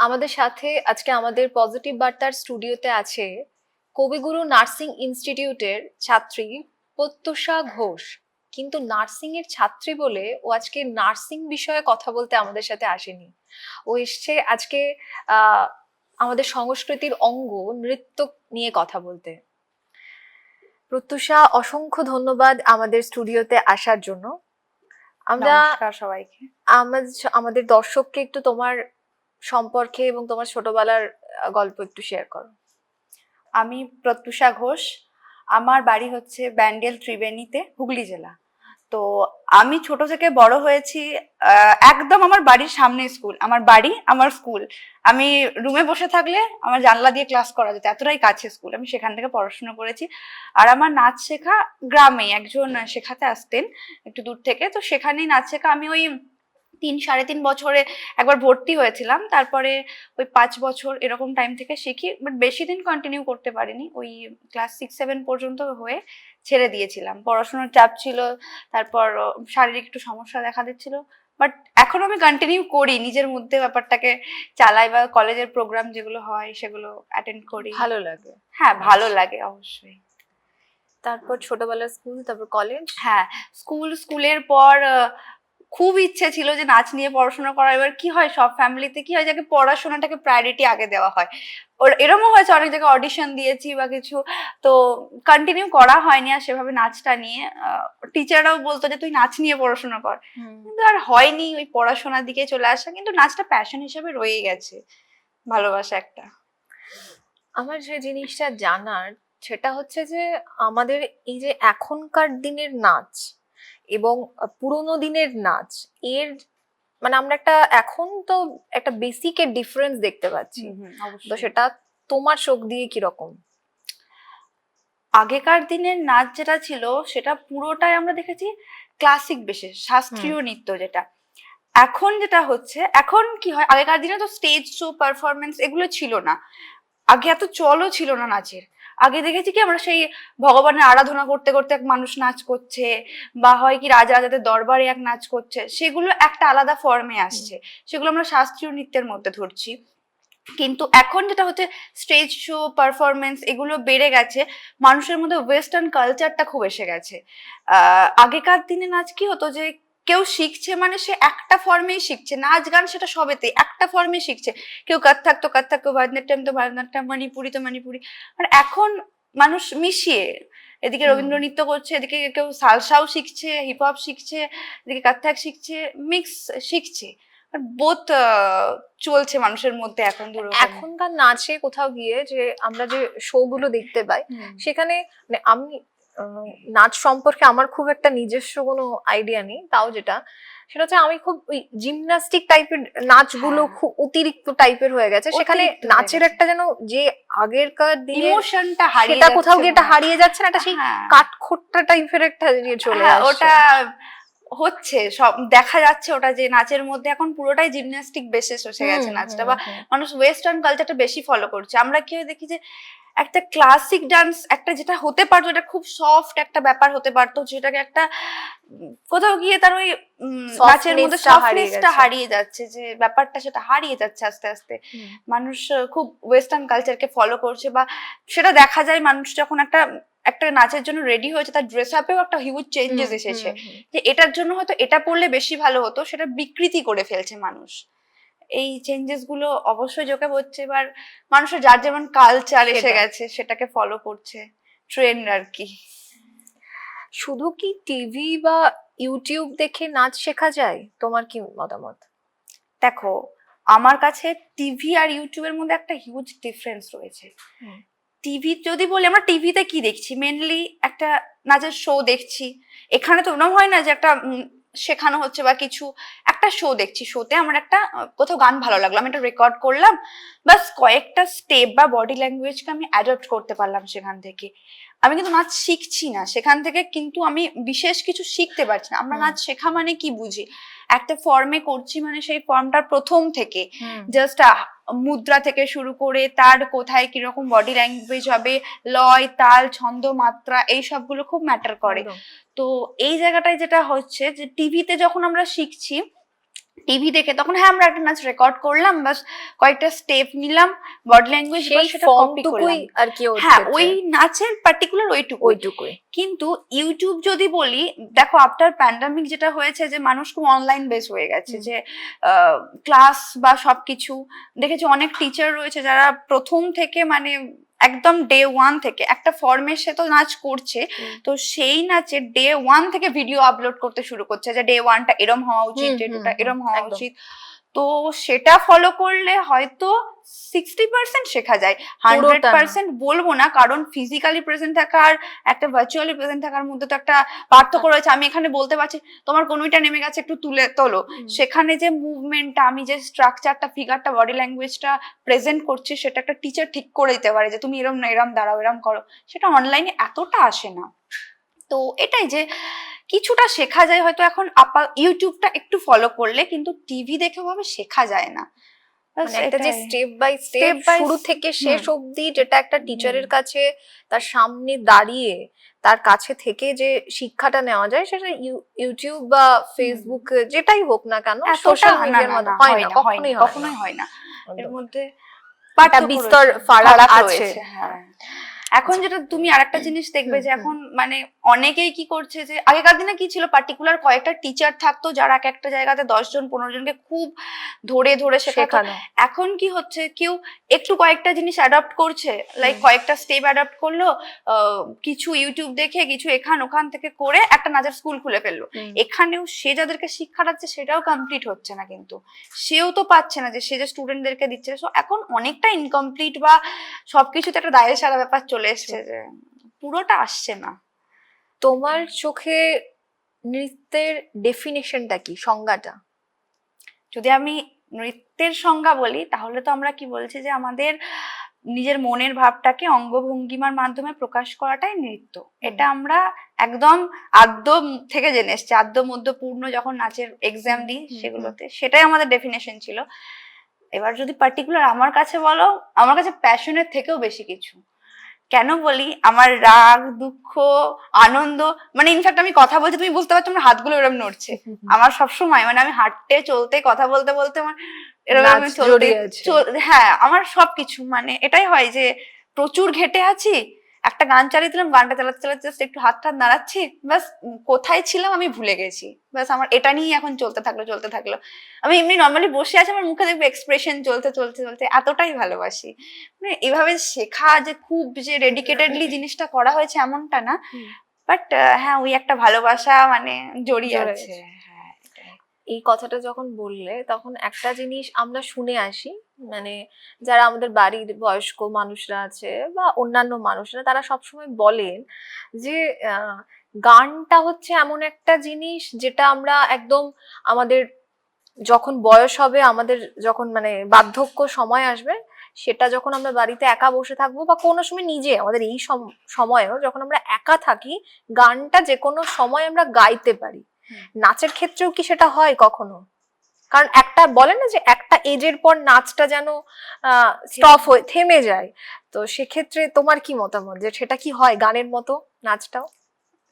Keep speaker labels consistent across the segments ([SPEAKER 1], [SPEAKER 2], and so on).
[SPEAKER 1] আমাদের সাথে আজকে আমাদের পজিটিভ বার্তার স্টুডিওতে আছে কবিগুরু নার্সিং ইনস্টিটিউটের ছাত্রী প্রত্যুষা ঘোষ। কিন্তু নার্সিং এর ছাত্রী বলে ও আজকে নার্সিং বিষয়ে কথা বলতে আমাদের সাথে আসেনি। ও এসছে আজকে আমাদের সংস্কৃতির অঙ্গ নৃত্য নিয়ে কথা বলতে। প্রত্যুষা অসংখ্য ধন্যবাদ আমাদের স্টুডিওতে আসার জন্য। আমরা
[SPEAKER 2] সবাইকে।
[SPEAKER 1] আমাদের আমাদের দর্শককে একটু তোমার সম্পর্কে এবং তোমার ছোটবেলার গল্প একটু শেয়ার করো।
[SPEAKER 2] আমি প্রত্যুষা ঘোষ। আমার বাড়ি হচ্ছে ব্যান্ডেল ত্রিবেণীতে, হুগলি জেলা। তো আমি ছোট থেকে বড় হয়েছি একদম আমার বাড়ির সামনে স্কুল, আমার বাড়ি, আমার স্কুল। আমি রুমে বসে থাকলে আমার জানলা দিয়ে ক্লাস করা যেত, এতটাই কাছে স্কুল। আমি সেখান থেকে পড়াশোনা করেছি। আর আমার নাচ শেখা গ্রামে একজন শেখাতে আসতেন একটু দূর থেকে। তো সেখানেই নাচ শেখা, আমি ওই তিন সাড়ে তিন বছরে একবার ভর্তি হয়েছিলাম। তারপরে ওই পাঁচ বছর এরকম টাইম থেকে শিখি বাট বেশি দিন কন্টিনিউ করতে পারিনি। ওই ক্লাস সিক্স সেভেন পর্যন্ত হয়ে ছেড়ে দিয়েছিলাম। পড়াশোনার চাপ ছিল তারপর শারীরিক একটু সমস্যা দেখা দিচ্ছিল বাট এখন আমি কন্টিনিউ করি। নিজের মধ্যে ব্যাপারটাকে চালাই বা কলেজের প্রোগ্রাম যেগুলো হয় সেগুলো অ্যাটেন্ড করি।
[SPEAKER 1] ভালো লাগে।
[SPEAKER 2] হ্যাঁ ভালো লাগে অবশ্যই।
[SPEAKER 1] তারপর ছোটবেলার স্কুল তারপর কলেজ
[SPEAKER 2] হ্যাঁ স্কুল স্কুলের পর খুব ইচ্ছে ছিল যে নাচ নিয়ে পড়াশোনা করা এবার কি হয় সব ফ্যামিলিতে কি হয় যাকে পড়াশোনাটাকে প্রায়োরিটি আগে দেওয়া হয়। ওর এরকমও হয়েছে অনেক জায়গায় অডিশন দিয়েছি বা কিছু। তো কন্টিনিউ করা হয়নি আর সেভাবে নাচটা নিয়ে। টিচাররাও বলতো যে তুই নাচ নিয়ে পড়াশোনা কর। কিন্তু আর হয়নি ওই পড়াশোনার দিকে চলে আসা। কিন্তু নাচটা প্যাশন হিসেবে রয়ে গেছে। ভালোবাসা একটা।
[SPEAKER 1] আমার যে জিনিসটা জানার সেটা হচ্ছে যে আমাদের এই যে এখনকার দিনের নাচ এবং পুরোনো দিনের নাচ এর মানে আমরা একটা এখন তো একটা বেসিকের ডিফারেন্স দেখতে পাচ্ছি। তো সেটা তোমার শোক দিয়ে কীরকম
[SPEAKER 2] আগেকার দিনের নাচ যেটা ছিল সেটা পুরোটাই আমরা দেখেছি ক্লাসিক বেশে শাস্ত্রীয় নৃত্য যেটা। এখন যেটা হচ্ছে এখন কি হয় আগেকার দিনে তো স্টেজ শো পারফরমেন্স এগুলো ছিল না। আগে এত চলও ছিল না নাচের। আগে দেখেছি কি আমরা সেই ভগবানের আরাধনা করতে করতে এক মানুষ নাচ করছে, বা হয় কি রাজা রাজাদের দরবারে এক নাচ করছে, সেগুলো একটা আলাদা ফর্মে আসছে। সেগুলো আমরা শাস্ত্রীয় নৃত্যের মধ্যে ধরছি। কিন্তু এখন যেটা হচ্ছে স্টেজ শো পারফরমেন্স এগুলো বেড়ে গেছে, মানুষের মধ্যে ওয়েস্টার্ন কালচারটা খুব এসে গেছে। আগেকার দিনে নাচ কি হতো যে কেউ শিখছে মানে সে একটা ফর্মেই শিখছে। নাচ গান সেটা সবেতে একটা ফর্মে শিখছে। কেউ কত্থক তো কত্থক কেউ ভারতনাট্যম তো ভারতনাট্যম মণিপুরি তো মণিপুরি। আর এখন মানুষ মিশিয়ে এদিকে। রবীন্দ্র নৃত্য করছে এদিকে কেউ সালসাও শিখছে হিপ হপ শিখছে এদিকে কত্থক শিখছে মিক্স শিখছে। বোধ চলছে মানুষের মধ্যে এখন
[SPEAKER 1] এখনকার নাচে কোথাও গিয়ে যে আমরা যে শো গুলো দেখতে পাই সেখানে মানে আমি নাচ সম্পর্কে আমার খুব একটা নিজস্ব কোনো আইডিয়া নেই তাও যেটা। সেটা হচ্ছে আমি খুব ওই জিমনাস্টিক টাইপের নাচগুলো
[SPEAKER 2] হ্যাঁ।
[SPEAKER 1] খুব অতিরিক্ত টাইপের হয়ে গেছে। সেখানে নাচের একটা যেন যে আগেরকার দিনে
[SPEAKER 2] ইমোশনটা হারিয়ে
[SPEAKER 1] সেটা কোথাও
[SPEAKER 2] যাচ্ছে
[SPEAKER 1] গিয়ে এটা হারিয়ে যাচ্ছে না একটা সেই
[SPEAKER 2] হ্যাঁ।
[SPEAKER 1] কাঠখোট্টা টাইপের একটা ইয়ে চলে আসছে।
[SPEAKER 2] ওটা হচ্ছে সব দেখা যাচ্ছে ওটা যে নাচের মধ্যে এখন পুরোটাই জিমন্যাস্টিক বেসিস এসে গেছে নাচটা বা মানুষ ওয়েস্টার্ন কালচারটা বেশি ফলো করছে। আমরা কি হয় দেখি যে একটা ক্লাসিক ডান্স একটা যেটা হতে পারতো এটা খুব সফট একটা ব্যাপার হতে পারতো যেটাকে একটা কোথাও গিয়ে তার ওই নাচের মধ্যে সফটনেসটা হারিয়ে যাচ্ছে। যে ব্যাপারটা সেটা হারিয়ে যাচ্ছে আস্তে আস্তে। মানুষ খুব ওয়েস্টার্ন কালচারকে ফলো করছে বা সেটা দেখা যায় মানুষ যখন একটা একটা নাচের জন্য রেডি হয়েছে তার ড্রেস আপেও একটা হিউজ চেঞ্জেস এসেছে। যে এটার জন্য হয়তো এটা পড়লে বেশি ভালো হতো সেটা বিকৃতি করে ফেলছে মানুষ। এই চেঞ্জেসগুলো অবশ্যই চোখে পড়ছে এবার মানুষের যার যেমন কালচার এসে গেছে সেটাকে ফলো করছে ট্রেন্ড আর কি।
[SPEAKER 1] শুধু কি টিভি বা ইউটিউব দেখে নাচ শেখা যায়? তোমার কি মতামত?
[SPEAKER 2] দেখো আমার কাছে টিভি আর ইউটিউবের মধ্যে একটা হিউজ ডিফারেন্স রয়েছে। টিভি যদি বলি আমরা টিভিতে কি দেখছি? মেনলি একটা নাচের শো দেখছি। এখানে তো ওরকম হয় না যে একটা শেখানো হচ্ছে বা কিছু একটা শো দেখছি শোতে আমার একটা কোথাও গান ভালো লাগল। আমি এটা রেকর্ড করলাম বাস কয়েকটা স্টেপ বা বডি ল্যাঙ্গুয়েজকে আমি অ্যাডপ্ট করতে পারলাম সেখান থেকে। আমি কিন্তু নাচ শিখছি না সেখান থেকে কিন্তু আমি বিশেষ কিছু শিখতে পারছি না। আমরা নাচ শেখা মানে কি বুঝি? একটা ফর্মে করছি মানে সেই ফর্মটা প্রথম থেকে। জাস্ট মুদ্রা থেকে শুরু করে তার কোথায় কীরকম বডি ল্যাঙ্গুয়েজ হবে লয় তাল ছন্দ মাত্রা এই সবগুলো খুব ম্যাটার করে। তো এই জায়গাটায় যেটা হচ্ছে যে টিভিতে যখন আমরা শিখছি টিভি দেখে তখন হ্যাঁ আমরা একটা নাচ রেকর্ড করলাম বাস কয়েকটা স্টেপ নিলাম বডি ল্যাঙ্গুয়েজ
[SPEAKER 1] সেই
[SPEAKER 2] সেটা কপি
[SPEAKER 1] ফর্মটুকুই
[SPEAKER 2] করলাম।
[SPEAKER 1] আর কি
[SPEAKER 2] হ্যাঁ ওই নাচের পার্টিকুলার ওইটুকু
[SPEAKER 1] ওইটুকুই।
[SPEAKER 2] কিন্তু ইউটিউব যদি বলি দেখো আফটার প্যান্ডামিক যেটা হয়েছে যে মানুষ খুব অনলাইন বেস হয়ে গেছে। যে ক্লাস বা সবকিছু। দেখেছি অনেক টিচার রয়েছে যারা প্রথম থেকে মানে একদম ডে ওয়ান থেকে একটা ফর্মে সে তো নাচ করছে তো সেই নাচে ডে ওয়ান থেকে ভিডিও আপলোড করতে শুরু করছে যে ডে ওয়ানটা এরম হওয়া উচিত ডে টুটা এরম হওয়া উচিত। তো সেটা ফলো করলে হয়তো সিক্সটি পার্সেন্ট শেখা যায়। হান্ড্রেড পার্সেন্ট বলব না কারণ ফিজিক্যালি প্রেজেন্ট থাকা আর একটা ভার্চুয়ালি প্রেজেন্ট থাকার মধ্যে তো একটা পার্থক্য রয়েছে। আমি এখানে বলতে পারছি তোমার কোনোটা নেমে গেছে একটু তুলে তোলো। সেখানে যে মুভমেন্টটা আমি যে স্ট্রাকচারটা ফিগারটা বডি ল্যাঙ্গুয়েজটা প্রেজেন্ট করছি সেটা একটা টিচার ঠিক করে দিতে পারে যে তুমি এরম না এরম দাঁড়াও এরম করো। সেটা অনলাইনে এতটা আসে না। তো এটাই যে কিছুটা শেখা যায় হয়তো এখন আপা ইউটিউবটা একটু ফলো করলে কিন্তু টিভি দেখে ভাবে শেখা যায় না।
[SPEAKER 1] মানে একটা যে স্টেপ বাই স্টেপ শুরু থেকে শেষ অবধি যেটা একটা টিচারের কাছে তার সামনে দাঁড়িয়ে তার কাছে থেকে যে শিক্ষাটা নেওয়া যায় সেটা ইউটিউব বা ফেসবুক যেটাই হোক না কেন সোশ্যাল মিডিয়ার মধ্যে হয় না কখনোই হয় না।
[SPEAKER 2] এর মধ্যে
[SPEAKER 1] বিস্তর ফারাক আছে।
[SPEAKER 2] হ্যাঁ। এখন যেটা তুমি আরেকটা জিনিস দেখবে যে এখন মানে অনেকেই কি করছে যে আগেকার দিনে কি ছিল? পার্টিকুলার কয়েকটা টিচার থাকতো যারা এক একটা জায়গাতে দশজন পনেরো জনকে খুব ধরে ধরে শেখাতো। এখন কি হচ্ছে? কেউ একটু কয়েকটা জিনিস অ্যাডাপ্ট করছে। লাইক কয়েকটা স্টেপ অ্যাডাপ্ট করল কিছু ইউটিউব দেখে কিছু এখান ওখান থেকে করে একটা নাচের স্কুল খুলে ফেলল। এখানেও সে যাদেরকে শিক্ষা দিচ্ছে সেটাও কমপ্লিট হচ্ছে না কিন্তু। সেও তো পাচ্ছে না যে সে যে স্টুডেন্টদেরকে দিচ্ছে। সো এখন অনেকটা ইনকমপ্লিট বা সবকিছুতে একটা দায়ের সারা ব্যাপার চলে এসছে যে পুরোটা আসছে না।
[SPEAKER 1] তোমার চোখে নৃত্যের ডেফিনেশনটা কি? সংজ্ঞাটা?
[SPEAKER 2] যদি আমি নৃত্যের সংজ্ঞা বলি তাহলে তো আমরা কি বলছি যে আমাদের নিজের মনের ভাবটাকে অঙ্গভঙ্গিমার মাধ্যমে প্রকাশ করাটাই নৃত্য। এটা আমরা একদম আদ্য থেকে জেনে এসছি। আদ্য মধ্য পূর্ণ যখন নাচের এক্সাম দিই সেগুলোতে সেটাই আমাদের ডেফিনেশন ছিল। এবার যদি পার্টিকুলার আমার কাছে বলো আমার কাছে প্যাশনের থেকেও বেশি কিছু। কেন বলি? আমার রাগ দুঃখ আনন্দ মানে ইনফ্যাক্ট আমি কথা বলছি তুমি বুঝতে পারছ আমার হাতগুলো এরকম নড়ছে। আমার সবসময় মানে আমি হাঁটতে চলতে কথা বলতে বলতে আমার এরকম চলতে হ্যাঁ আমার সবকিছু মানে এটাই হয় যে প্রচুর ঘেটে আছি একটা গান চালিয়ে দিলাম গানটা চালাতে চালাতে just একটু হাত টাত নাড়াচ্ছি উম, কোথায় ছিলাম আমি ভুলে গেছি। ব্যাস আমার এটা নিয়েই এখন চলতে থাকল চলতে থাকল। আমি এমনি নর্মালি বসে আছি আমার মুখে দেখব এক্সপ্রেশন চলতে চলতে চলতে এতটাই ভালোবাসি। মানে এভাবে শেখা যে খুব যে ডেডিকেটেডলি জিনিসটা করা হয়েছে এমনটা না বাট হ্যাঁ ওই একটা ভালোবাসা মানে জড়িয়ে আছে। হ্যাঁ
[SPEAKER 1] এই কথাটা যখন বললে তখন একটা জিনিস আমরা শুনে আসি মানে যারা আমাদের বাড়ির বয়স্ক মানুষরা আছে বা অন্যান্য মানুষরা তারা সবসময় বলেন যে গানটা হচ্ছে এমন একটা জিনিস যেটা আমরা একদম আমাদের যখন বয়স হবে আমাদের যখন মানে বার্ধক্য সময় আসবে সেটা যখন আমরা বাড়িতে একা বসে থাকব বা কোনো সময় নিজে আমাদের এই সম- সময়েও যখন আমরা একা থাকি গানটা যে কোনো সময় আমরা গাইতে পারি। নাচের ক্ষেত্রেও কি সেটা হয় কখনো? কারণ একটা বলে না যে একটা এজের পর নাচটা যেন স্টপ হয়ে, থেমে যায়। তো সেক্ষেত্রে তোমার কি মতামত যে সেটা কি হয় গানের মতো নাচটাও?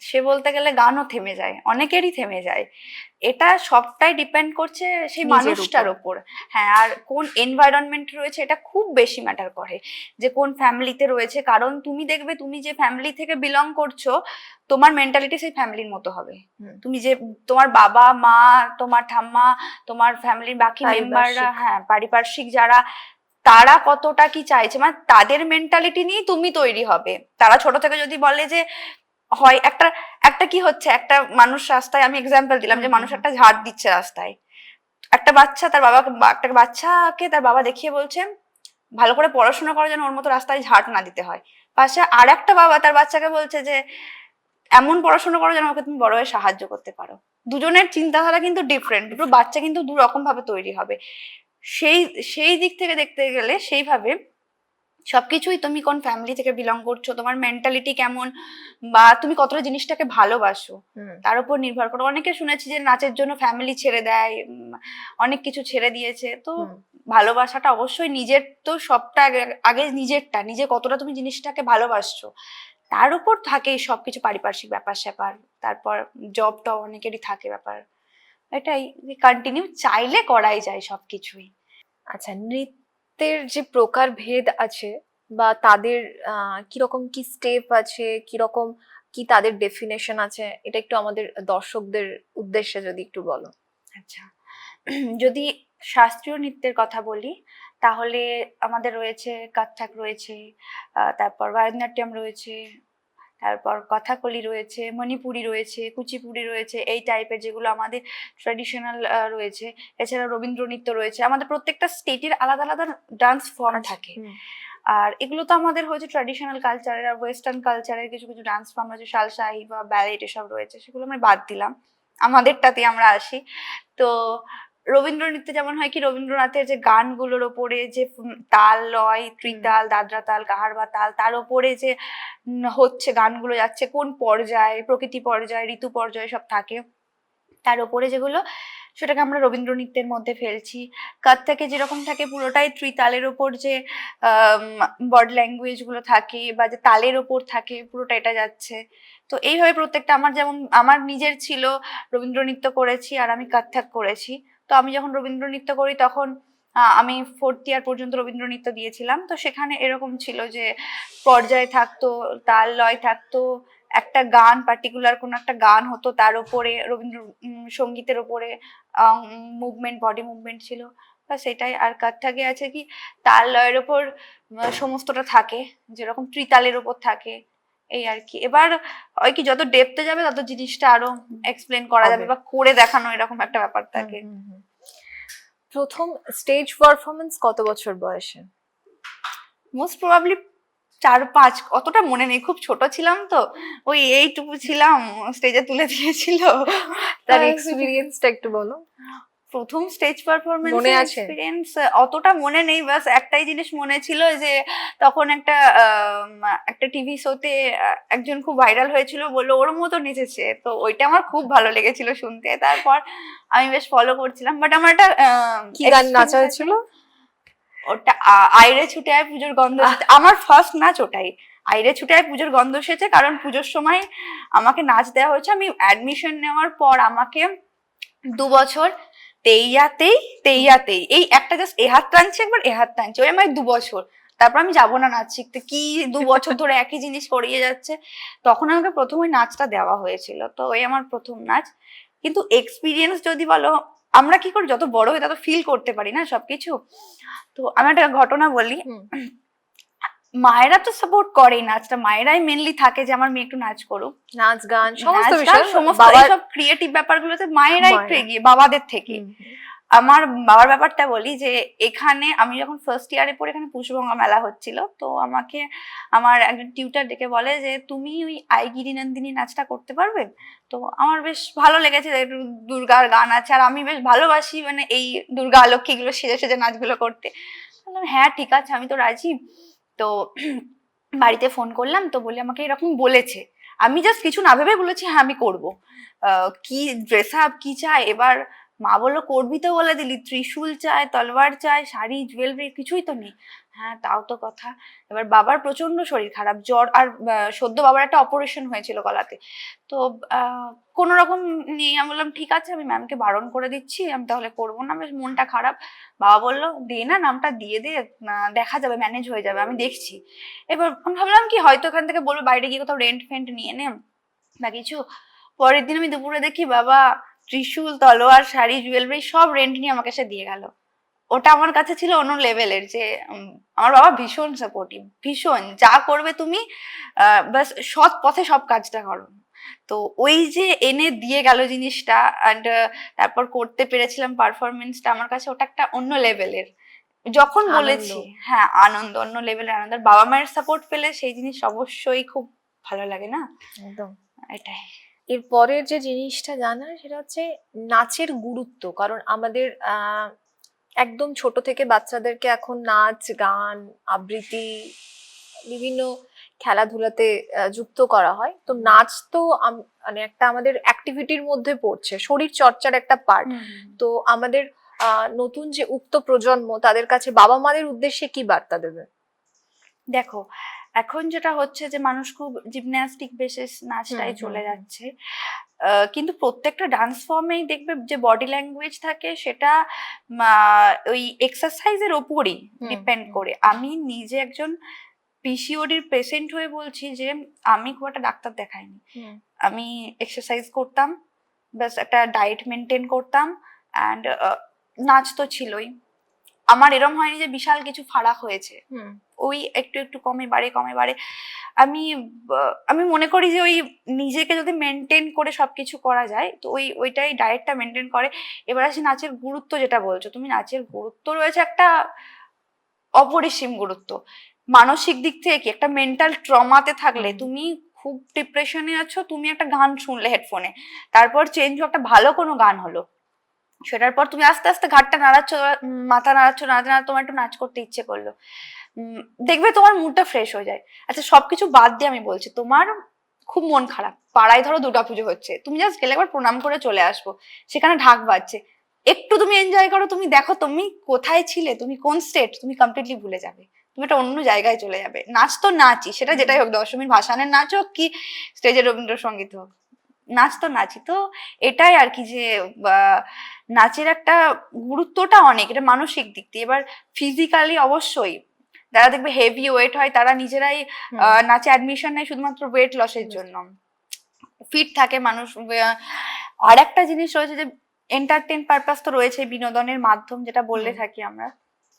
[SPEAKER 2] সে বলতে গেলে গানও থেমে যায় অনেকেরই থেমে যায়। এটা সবটাই ডিপেন্ড করছে সেই মানুষটার ওপর হ্যাঁ আর কোন এনভায়রনমেন্ট রয়েছে এটা খুব বেশি ম্যাটার করে। যে কোন ফ্যামিলিতে রয়েছে কারণ তুমি দেখবে তুমি যে ফ্যামিলি থেকে বিলং করছ তোমার মেন্টালিটি সেই ফ্যামিলির মতো হবে। তুমি যে তোমার বাবা মা তোমার ঠাম্মা তোমার ফ্যামিলির বাকি। মেম্বাররা হ্যাঁ পারিপার্শ্বিক যারা তারা কতটা কি চাইছে? মানে তাদের মেন্টালিটি নিয়েই তুমি তৈরি হবে। তারা ছোট থেকে যদি বলে যে হয়। একটা একটা কি হচ্ছে? একটা মানুষ রাস্তায় আমি এক্সাম্পল দিলাম যে মানুষ একটা ঝাড় দিচ্ছে রাস্তায়। একটা বাচ্চা তার বাবাকে একটা বাচ্চাকে তার বাবা দেখিয়ে বলছে ভালো করে পড়াশোনা করার জন্য ওর মতো রাস্তায় ঝাড় না দিতে হয়। পাশে আর একটা বাবা তার বাচ্চাকে বলছে যে এমন পড়াশোনা করো যেন ওকে তুমি বড় হয়ে সাহায্য করতে পারো। দুজনের চিন্তাধারা কিন্তু ডিফারেন্ট দুটো বাচ্চা কিন্তু দু রকম ভাবে তৈরি হবে। সেই সেই দিক থেকে দেখতে গেলে সেইভাবে সবকিছুই তুমি কোন ফ্যামিলি থেকে বিলং করছ তোমার মেন্টালিটি কেমন বা তুমি কতটা জিনিসটাকে ভালোবাসো তার উপর নির্ভর করো। অনেকে শুনেছি যে নাচের জন্য ফ্যামিলি ছেড়ে দেয় অনেক কিছু ছেড়ে দিয়েছে তো ভালোবাসাটা অবশ্যই নিজের তো সবটা আগে- নিজেরটা নিজে কতটা তুমি জিনিসটাকে ভালোবাসছো তার উপর থাকে সবকিছু পারিপার্শ্বিক ব্যাপার স্যাপার তারপর জবটাও অনেকেরই থাকে ব্যাপার। এটাই কন্টিনিউ চাইলে করাই যায় সবকিছুই।
[SPEAKER 1] আচ্ছা নৃত্যের যে প্রকার ভেদ আছে বা তাদের কীরকম কি স্টেপ আছে, কীরকম কি তাদের ডেফিনেশন আছে, এটা একটু আমাদের দর্শকদের উদ্দেশ্যে যদি একটু বলো।
[SPEAKER 2] আচ্ছা। যদি শাস্ত্রীয় নৃত্যের কথা বলি, তাহলে আমাদের রয়েছে কত্থক রয়েছে তারপর ভারতনাট্যম রয়েছে তারপর কথাকলি রয়েছে মণিপুরি রয়েছে কুচিপুড়ি রয়েছে এই টাইপের যেগুলো আমাদের ট্র্যাডিশনাল রয়েছে। এছাড়া রবীন্দ্র নৃত্য রয়েছে। আমাদের প্রত্যেকটা স্টেটের আলাদা আলাদা ডান্স ফর্ম থাকে। আর এগুলো তো আমাদের হয়েছে ট্র্যাডিশনাল কালচারের আর ওয়েস্টার্ন কালচারের কিছু কিছু ডান্স ফর্ম রয়েছে শালশাহি বা ব্যালেট এসব রয়েছে সেগুলো আমরা বাদ দিলাম। আমাদেরটাতে আমরা আসি। তো রবীন্দ্র নৃত্যে যেমন হয় কি রবীন্দ্রনাথের যে গানগুলোর ওপরে যে তাল লয় ত্রিতাল দাদরা তাল কাহারবা তাল তার ওপরে যে হচ্ছে গানগুলো যাচ্ছে কোন পর্যায়ে প্রকৃতি পর্যায়ে ঋতু পর্যায়ে সব থাকে তার ওপরে যেগুলো সেটাকে আমরা রবীন্দ্র নৃত্যের মধ্যে ফেলছি। থেকে যেরকম থাকে পুরোটাই ত্রিতালের ওপর যে বড ল্যাঙ্গুয়েজগুলো থাকে বা যে তালের ওপর থাকে পুরোটা এটা যাচ্ছে। তো এইভাবে প্রত্যেকটা আমার যেমন আমার নিজের ছিল রবীন্দ্র নৃত্য করেছি আর আমি কত্থক করেছি। তো আমি যখন রবীন্দ্র নৃত্য করি তখন আমি ফোর্থ ইয়ার পর্যন্ত রবীন্দ্র নৃত্য দিয়েছিলাম। তো সেখানে এরকম ছিল যে, পর্যায়ে থাকতো, তাল লয় থাকতো, একটা গান পার্টিকুলার কোনো একটা গান হতো তার উপরে, রবীন্দ্র সঙ্গীতের উপরে মুভমেন্ট বডি মুভমেন্ট ছিল। বা সেটাই আর কত্থকে আছে কি, তাল লয়ের ওপর সমস্তটা থাকে, যেরকম ত্রিতালের ওপর থাকে। এই আর কি। এবার ওই কি যত ডেপতে যাবে তত জিনিসটা আরও এক্সপ্লেন করা যাবে বা করে দেখানো এরকম একটা ব্যাপার থাকে।
[SPEAKER 1] প্রথম স্টেজ পারফরমেন্স কত বছর বয়সে?
[SPEAKER 2] মোস্ট প্রবাবলি চার পাঁচ অতটা মনে নেই। খুব ছোট ছিলাম তো। ওই এইটুকু ছিলাম স্টেজে তুলে দিয়েছিল।
[SPEAKER 1] তার এক্সপিরিয়েন্সটা একটু বলো।
[SPEAKER 2] প্রথম স্টেজ পারফরমেন্স
[SPEAKER 1] মনে আছে?
[SPEAKER 2] এক্সপিরিয়েন্স অতটা মনে নেই বাস একটাই জিনিস মনে ছিল যে তখন একটা একটা টিভি শোতে একজন খুব ভাইরাল হয়েছিল বলল ওর মতো নেচেছে। তো ওইটা আমার খুব ভালো লেগেছিল শুনতে। তারপর আমি বেশ ফলো করছিলাম বাট আমার একটা
[SPEAKER 1] কি গান নাচা হয়েছিল?
[SPEAKER 2] ওটা আইরে ছুটে আয় পুজোর গন্ধ আমার ফার্স্ট নাচ ওটাই। আইরে ছুটে আয় পুজোর গন্ধ এসেছে কারণ পুজোর সময় আমাকে নাচ দেওয়া হয়েছে। আমি অ্যাডমিশন নেওয়ার পর আমাকে দু বছর তেইয়াতেই তেইয়াতেই। এই একটা জাস্ট এ হাত একবার এ হাত ওই আমার দু বছর তারপর আমি যাব না নাচ শিখতে কি দু বছর ধরে একই জিনিস করিয়ে যাচ্ছে? তখন আমাকে প্রথম ওই নাচটা দেওয়া হয়েছিল। তো ওই আমার প্রথম নাচ। কিন্তু এক্সপিরিয়েন্স যদি বলো, আমরা কি করি? যত বড় হই, তত ফিল করতে পারি না সবকিছু। তো আমি একটা ঘটনা বলি। মায়েরা তো সাপোর্ট করেই নাচটা মায়েরাই মেনলি থাকে যে আমার মেয়ে একটু নাচ করুক।
[SPEAKER 1] নাচ গান সমস্ত বিষয়।
[SPEAKER 2] সমস্ত এইসব ক্রিয়েটিভ ব্যাপারগুলোতে মায়েরা। একটু এগিয়ে বাবাদের থেকে। আমার বাবার ব্যাপারটা বলি যে এখানে আমি যখন ফার্স্ট ইয়ারে পড়ে এখানে পুষ্পগঙ্গা মেলা হচ্ছিল তো আমাকে আমার একজন টিউটার ডেকে বলে যে তুমি ওই আইগিরি নন্দিনী নাচটা করতে পারবে? তো আমার বেশ ভালো লেগেছে যে একটু দুর্গার গান আছে। আর আমি বেশ ভালোবাসি মানে এই দুর্গা লক্ষ্মীগুলো সেজে সেজে নাচগুলো করতে। বললাম হ্যাঁ ঠিক আছে আমি তো রাজি। তো বাড়িতে ফোন করলাম, তো বলে আমাকে এরকম বলেছে। আমি জাস্ট কিছু না ভেবে বলেছি হ্যাঁ আমি করব। কি ড্রেস আপ কি চাই? এবার মা বলল, করবি তো বলে দিলি, ত্রিশূল চায় তলোয়ার চায় শাড়ি জুয়েলারি কিছুই তো নেই। হ্যাঁ তাও তো কথা। এবার বাবার প্রচণ্ড শরীর খারাপ, জ্বর আর সদ্য বাবার একটা অপারেশন হয়েছিল গলাতে। তো কোনো রকম নেই। আমি বললাম, ঠিক আছে, আমি ম্যামকে বারণ করে দিচ্ছি, আমি তাহলে করব না। বেশ, মনটা খারাপ। বাবা বলল, দে না, নামটা দিয়ে দে দেখা যাবে ম্যানেজ হয়ে যাবে, আমি দেখছি। এবার আমি ভাবলাম কি, হয়তো এখান থেকে বলব, বাইরে গিয়ে কোথাও রেন্ট ফেন্ট নিয়ে নে বা কিছু। পরের দিন আমি দুপুরে দেখি, বাবা ত্রিশূল তলোয়ার শাড়ি জুয়েলারি সব রেন্ট নিয়ে আমাকে সে দিয়ে গেল। ওটা আমার কাছে ছিল অন্য লেভেলের যে আমার বাবা ভীষণ সাপোর্টিভ ভীষণ। যা করবে তুমি বাস সৎ পথে সব কাজটা করো। তো ওই যে এনে দিয়ে গেল জিনিসটা অ্যান্ড তারপর করতে পেরেছিলাম পারফরমেন্সটা আমার কাছে ওটা একটা অন্য লেভেলের যখন বলেছি হ্যাঁ আনন্দ অন্য লেভেলের আনন্দ। বাবা মায়ের সাপোর্ট পেলে সেই জিনিস অবশ্যই খুব ভালো লাগে না?
[SPEAKER 1] একদম।
[SPEAKER 2] এটাই।
[SPEAKER 1] এর পরের যে জিনিসটা জানার সেটা হচ্ছে নাচের গুরুত্ব। কারণ আমাদের একদম ছোট থেকে বাচ্চাদেরকে এখন নাচ গান আবৃত্তি বিভিন্ন খেলাধুলাতে যুক্ত করা হয়। তো নাচ তো মানে একটা আমাদের অ্যাক্টিভিটির মধ্যে পড়ছে। শরীর চর্চার একটা পার্ট তো আমাদের নতুন যে উক্ত প্রজন্ম তাদের কাছে বাবা মাদের উদ্দেশ্যে কি বার্তা দেবে?
[SPEAKER 2] দেখো এখন যেটা হচ্ছে যে মানুষ খুব জিমন্যাস্টিক বেসিস নাচটাই চলে। যাচ্ছে। কিন্তু প্রত্যেকটা ডান্স ফর্মেই দেখবে যে বডি ল্যাঙ্গুয়েজ থাকে সেটা ওই এক্সারসাইজের ওপরই ডিপেন্ড করে। আমি নিজে একজন পিসিওডির পেশেন্ট হয়ে বলছি যে আমি খুব একটা ডাক্তার দেখাইনি। আমি এক্সারসাইজ করতাম ব্যাস একটা ডায়েট মেনটেন করতাম অ্যান্ড নাচ তো ছিলই। আমার এরম হয়নি যে বিশাল কিছু ফারাক হয়েছে। ওই একটু একটু কমে বাড়ে কমে বাড়ে। আমি আমি মনে করি যে ওই নিজেকে যদি মেনটেন করে সবকিছু করা যায় তো ওই ওইটাই ডায়েটটা মেনটেন করে। এবার আসি নাচের গুরুত্ব যেটা বলছো তুমি নাচের গুরুত্ব রয়েছে একটা অপরিসীম গুরুত্ব। মানসিক দিক থেকে কি একটা মেন্টাল ট্রমাতে থাকলে তুমি খুব ডিপ্রেশনে আছো তুমি একটা গান শুনলে হেডফোনে তারপর চেঞ্জ একটা ভালো কোনো গান হলো। সেটার পর তুমি আস্তে আস্তে ঘাটটা নাড়াচ্ছ মাথা নাড়াচ্ছ নাড়াতে নাড়াতে তোমার একটু নাচ করতে ইচ্ছে করল। দেখবে তোমার মুডটা ফ্রেশ হয়ে যায়। আচ্ছা সবকিছু বাদ দিয়ে আমি বলছি তোমার খুব মন খারাপ। পাড়ায় ধরো দুর্গাপুজো হচ্ছে তুমি জাস্ট গেলে একবার প্রণাম করে চলে আসব। সেখানে ঢাক বাজছে। একটু তুমি এনজয় করো তুমি দেখো তুমি কোথায় ছিলে তুমি কোন স্টেট তুমি কমপ্লিটলি ভুলে যাবে। তুমি একটা অন্য জায়গায় চলে যাবে। নাচ তো নাচই সেটা যেটাই হোক দশমীর ভাসানের নাচ হোক কি স্টেজে রবীন্দ্রসঙ্গীত হোক। নাচ তো নাচই। তো এটাই আর কি যে আহ, নাচের একটা গুরুত্বটা অনেক এটা মানসিক দিক দিয়ে। এবার ফিজিক্যালি অবশ্যই যারা দেখবে হেভি ওয়েট হয় তারা নিজেরাই নাচে অ্যাডমিশন নেয় শুধুমাত্র ওয়েট লসের। জন্য। ফিট থাকে মানুষ আর একটা জিনিস রয়েছে যে এন্টারটেন পারপাস তো রয়েছে বিনোদনের মাধ্যম যেটা বললে থাকি আমরা।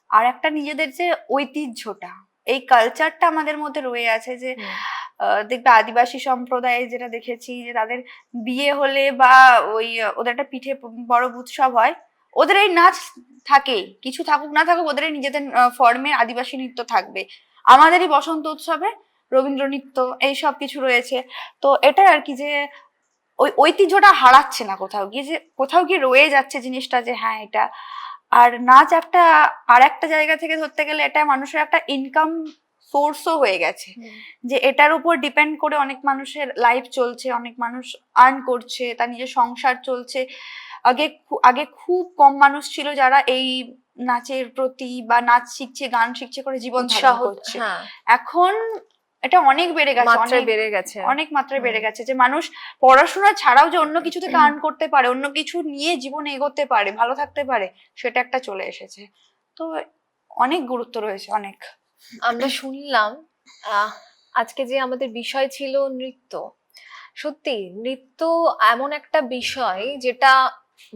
[SPEAKER 2] আর একটা নিজেদের যে ঐতিহ্যটা এই কালচারটা আমাদের মধ্যে রয়ে আছে যে দেখবে আদিবাসী সম্প্রদায়ে যেটা দেখেছি যে তাদের বিয়ে হলে বা ওই, ওদের একটা পিঠে বড় উৎসব হয় ওদের এই নাচ থাকেই কিছু থাকুক না থাকুক ওদের নিজেদের ফর্মে আদিবাসী নৃত্য থাকবে। আমাদেরই বসন্ত উৎসবে রবীন্দ্র নৃত্য, এই সব কিছু রয়েছে। তো এটাই আর কি যে, ওই ঐতিহ্যটা হারাচ্ছে না কোথাও গিয়ে, যে কোথাও গিয়ে রয়ে যাচ্ছে জিনিসটা যে হ্যাঁ এটা। আর নাচ একটা, আর একটা জায়গা থেকে ধরতে গেলে এটা মানুষের একটা ইনকাম সোর্সও হয়ে গেছে। যে এটার উপর ডিপেন্ড করে অনেক মানুষের লাইফ চলছে অনেক মানুষ আর্ন করছে তার নিজের সংসার চলছে। আগে আগে খুব কম মানুষ ছিল যারা এই নাচের প্রতি বা নাচ শিখছে গান শিখছে করে জীবন করছে
[SPEAKER 1] হ্যাঁ।
[SPEAKER 2] এখন এটা অনেক বেড়ে গেছে অনেক
[SPEAKER 1] বেড়ে গেছে।
[SPEAKER 2] অনেক মাত্রায় বেড়ে গেছে যে মানুষ পড়াশোনা ছাড়াও যে অন্য কিছু থেকে আর্ন করতে পারে অন্য কিছু নিয়ে জীবনে এগোতে পারে ভালো থাকতে পারে সেটা একটা চলে এসেছে। তো অনেক গুরুত্ব রয়েছে অনেক।
[SPEAKER 1] আমরা শুনলাম আজকে যে আমাদের বিষয় ছিল নৃত্য। সত্যি, নৃত্য এমন একটা বিষয় যেটা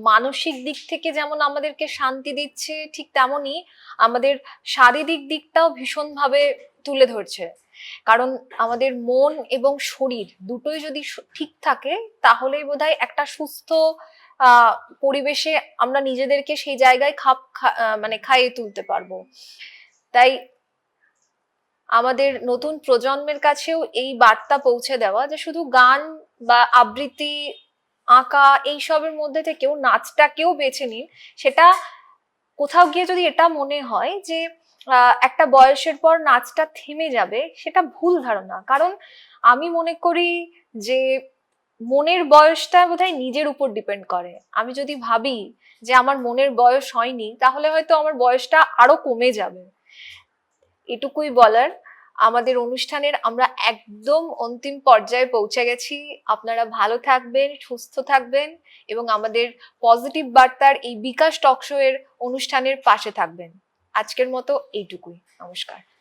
[SPEAKER 1] মানসিক দিক থেকে যেমন আমাদেরকে শান্তি দিচ্ছে, ঠিক তেমনই আমাদের শারীরিক দিকটাও ভীষণভাবে তুলে ধরছে। কারণ আমাদের মন এবং শরীর দুটোই যদি ঠিক থাকে, তাহলেই বোধহয় একটা সুস্থ পরিবেশে আমরা নিজেদেরকে সেই জায়গায় খাপ মানে খাইয়ে তুলতে পারব। তাই আমাদের নতুন প্রজন্মের কাছেও এই বার্তা পৌঁছে দেওয়া যে শুধু গান বা আবৃত্তি, আঁকা এইসবের মধ্যে থেকেও নাচটাকেও বেছে নিন। সেটা কোথাও গিয়ে যদি এটা মনে হয় যে একটা বয়সের পর নাচটা থেমে যাবে, সেটা ভুল ধারণা। কারণ আমি মনে করি যে, মনের বয়সটা বোধহয় নিজের উপর ডিপেন্ড করে। আমি যদি ভাবি যে আমার মনের বয়স হয়নি, তাহলে হয়তো আমার বয়সটা আরও কমে যাবে। এটুকুই বলার। আমাদের অনুষ্ঠানের আমরা একদম অন্তিম পর্যায়ে পৌঁছে গেছি। আপনারা ভালো থাকবেন, সুস্থ থাকবেন এবং আমাদের পজিটিভ বার্তার এই বিকাশ টকশো এর অনুষ্ঠানের পাশে থাকবেন। আজকের মতো এইটুকুই। নমস্কার।